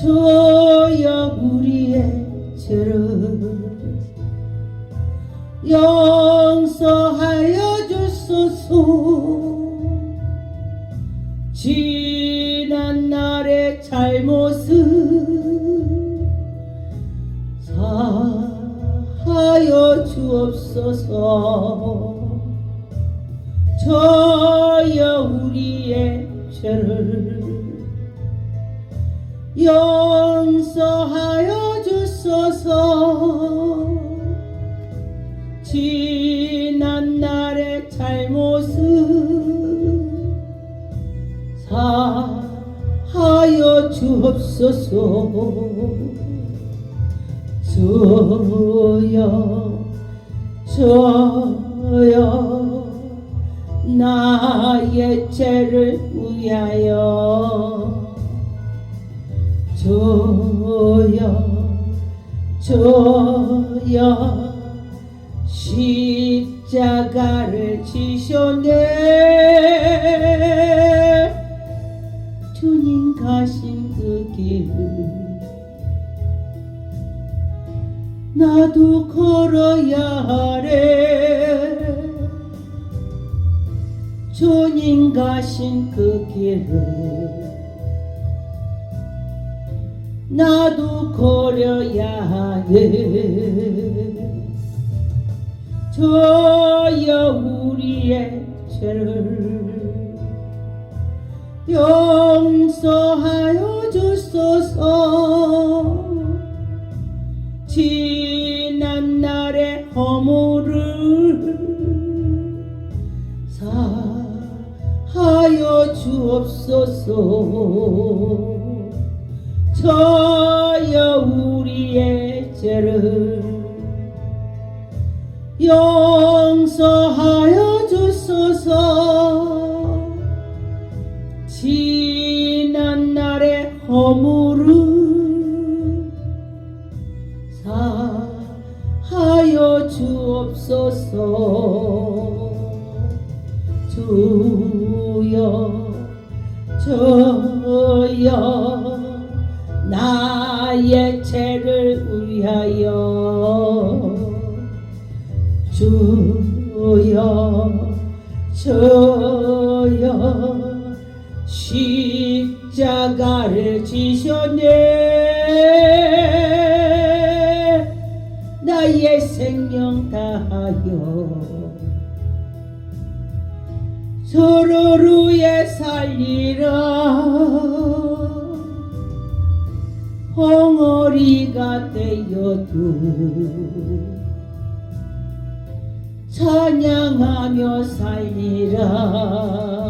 저여 우리의 죄를 용서하여 주소서. 지난 날의 잘못을 사하여 주옵소서. 저여 우리의 죄를 용서하여 주소서. 지난 날의 잘못을 사하여 주옵소서. 저여 저여 나의 죄를 위하여 저여 십자가를 지셨네. 주님 가신 그 길을 나도 걸어야 하래. 주님 가신 그 길을. 나도 걸어 야해 저여 우리의 죄를 용서하여 주소서. 지난 날의 허물을 사하여 주옵소서. 우리의 죄를 용서하여 주소서. 지난 날의 허물을 사하여 주옵소서. 주여 저여 위하여 주여 저여 십자가를 지셨네. 나의 생명 다하여 서로를 위해 살리라. 헝어 리가 되어도 찬양하며 살리라